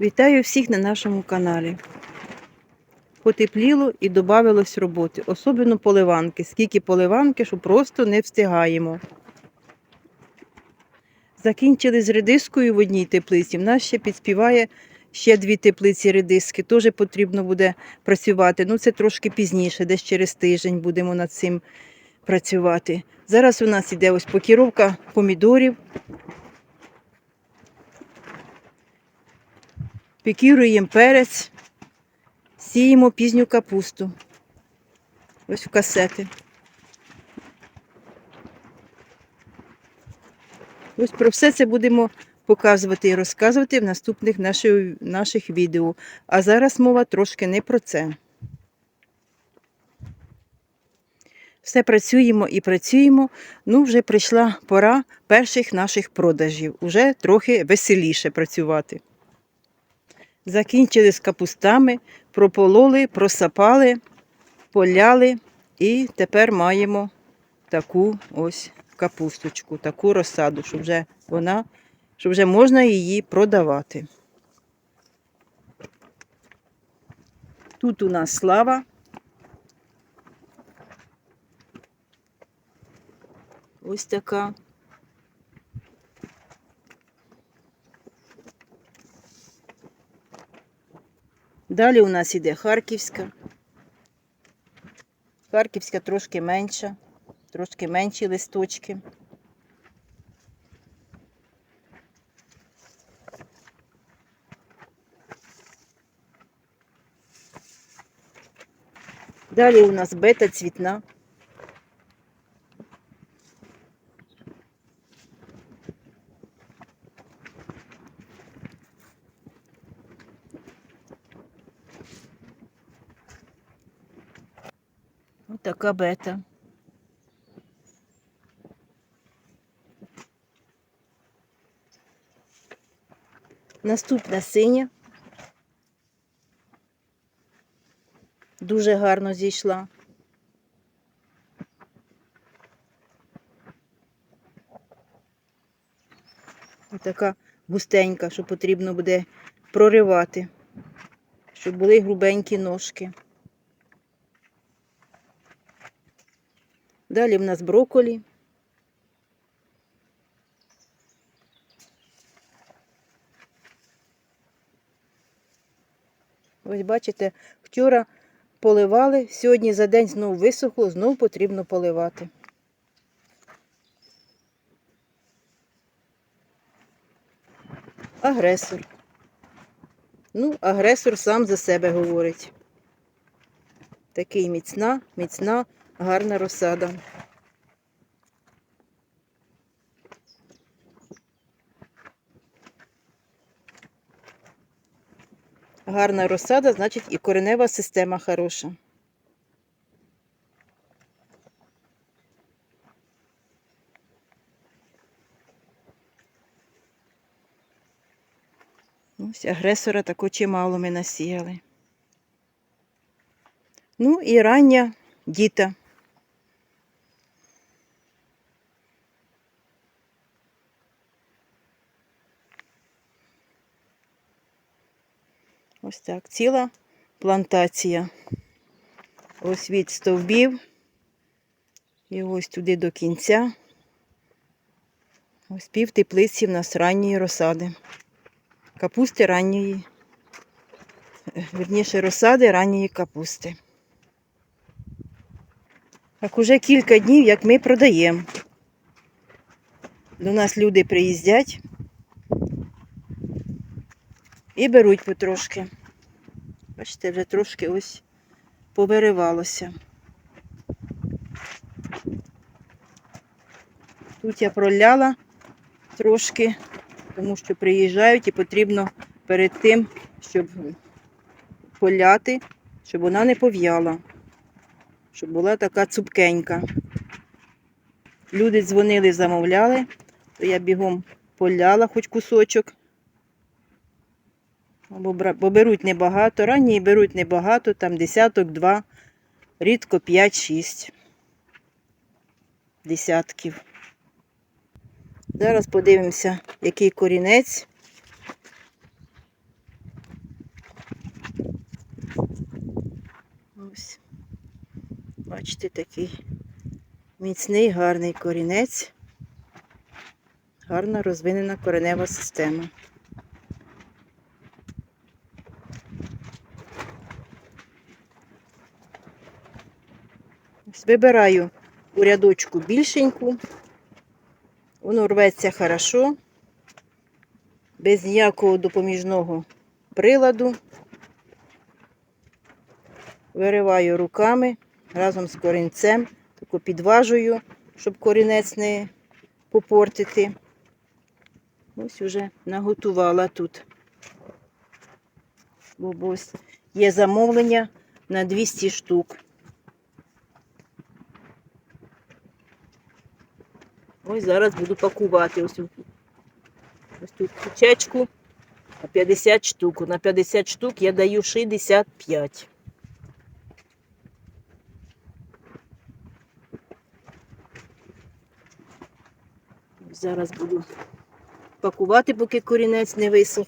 Вітаю всіх на нашому каналі. Потепліло і додавилось роботи, особливо поливанки. Скільки поливанки, що просто не встигаємо. Закінчили з редискою в одній теплиці. В нас ще підспіває ще дві теплиці редиски. Теж потрібно буде працювати. Ну, це трошки пізніше, десь через тиждень будемо над цим працювати. Зараз у нас іде ось покіровка помідорів. Пікіруємо перець, сіємо пізню капусту. Ось в касети. Ось про все це будемо показувати і розказувати в наступних наших, наших відео. А зараз мова трошки не про це. Все працюємо і працюємо. Ну, вже прийшла пора перших наших продажів. Уже трохи веселіше працювати. Закінчили з капустами, пропололи, просапали, поляли і тепер маємо таку ось капусточку, таку розсаду, щоб вже вона, щоб вже можна її продавати. Тут у нас слава. Ось така. Далі у нас іде Харківська. Харківська трошки менша, трошки менші листочки. Далі у нас бета цвітна. Така бета. Наступна синя. Дуже гарно зійшла. Ось така густенька, що потрібно буде проривати, щоб були грубенькі ножки. Далі в нас брокколі. Ось бачите, вчора поливали, сьогодні за день знову висохло, знову потрібно поливати. Агресор. Ну, агресор сам за себе говорить. Такий міцна, міцна, гарна розсада. Гарна розсада, значить і коренева система хороша. Ось агресора тако чимало ми насіяли. Ну і рання діта. Ось так, ціла плантація. Ось від стовбів. І ось туди до кінця. Ось пів теплиці в нас ранньої розсади. Капусти ранньої. е, Вірніше розсади ранньої капусти. Так уже кілька днів, як ми продаємо. До нас люди приїздять і беруть потрошки. Бачите, вже трошки ось повиривалося. Тут я проляла трошки, тому що приїжджають і потрібно перед тим, щоб поляти, щоб вона не пов'яла щоб була така цупкенька. Люди дзвонили, замовляли, то я бігом поляла хоч кусочок. Бо беруть небагато. Ранні беруть небагато, там десяток, два, рідко 5-6 десятків. Зараз подивимося, який корінець. Бачите, такий міцний, гарний корінець, гарна розвинена коренева система. Вибираю у рядочку більшеньку. Воно рветься хорошо, без ніякого допоміжного приладу. Вириваю руками разом з корінцем, таку підважую, щоб корінець не попортити. Ось уже наготувала тут. Бо ось є замовлення на 200 штук. Ось зараз буду пакувати ось, ось тут кучечку на 50 штук. На 50 штук я даю 65. Зараз буду пакувати, поки корінець не висох.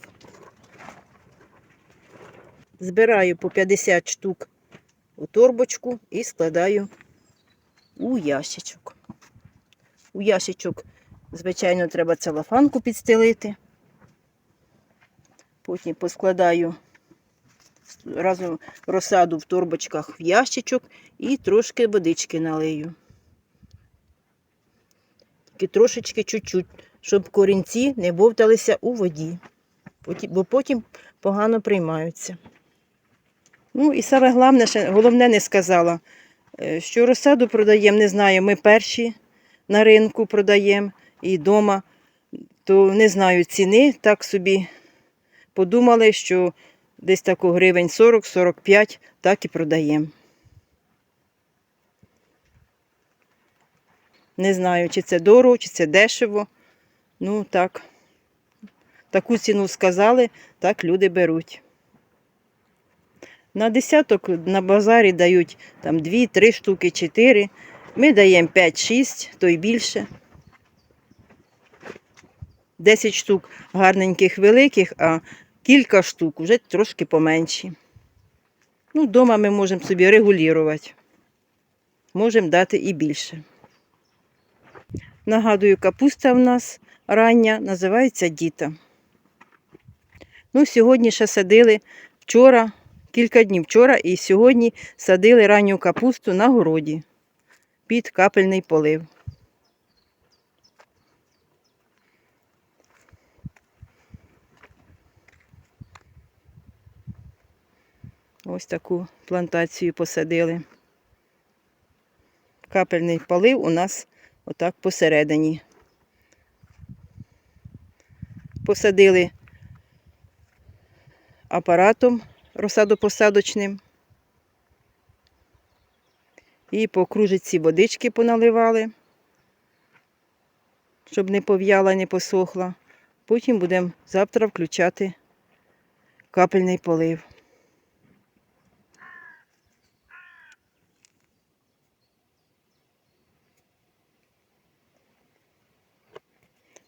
Збираю по 50 штук у торбочку і складаю у ящичок. У ящичок, звичайно, треба целофанку підстелити. Потім поскладаю разом розсаду в торбочках в ящичок і трошки водички налию. Тільки трошечки чуть-чуть, щоб корінці не бовталися у воді, бо потім погано приймаються. Ну і саме головне, головне не сказала, е, що розсаду продаємо, не знаю, ми перші на ринку продаємо і вдома, то не знаю ціни, так собі подумали, що десь тако гривень 40-45 так і продаємо. Не знаю, чи це дорого, чи це дешево. Ну так, таку ціну сказали, так люди беруть. На десяток на базарі дають там 2-3 штуки, 4. Ми даємо 5-6, то й більше. 10 штук гарненьких великих, а кілька штук вже трошки поменші. Ну, вдома ми можемо собі регулювати. Можемо дати і більше. Нагадую, капуста в нас рання, називається діта. Ну, сьогодні ще садили вчора, кілька днів вчора і сьогодні садили ранню капусту на городі під капельний полив. Ось таку плантацію посадили. Капельний полив у нас отак посередині. Посадили апаратом розсадопосадочним. І по кружиці водички поналивали, щоб не пов'яла, не посохла. Потім будемо завтра включати капельний полив.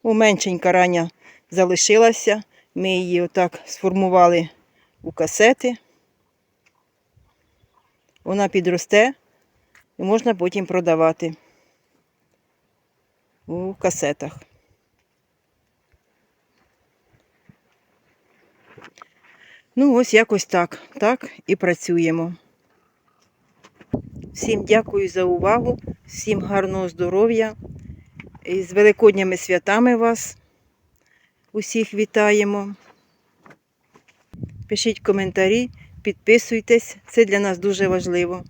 У меншенька рання залишилася. Ми її отак сформували у касети. Вона підросте і можна потім продавати у касетах. Ну, ось якось так. Так і працюємо. Всім дякую за увагу, всім гарного здоров'я. І з Великодніми святами вас усіх вітаємо. Пишіть коментарі, підписуйтесь, це для нас дуже важливо.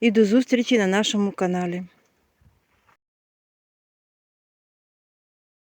І до зустрічі на нашому каналі.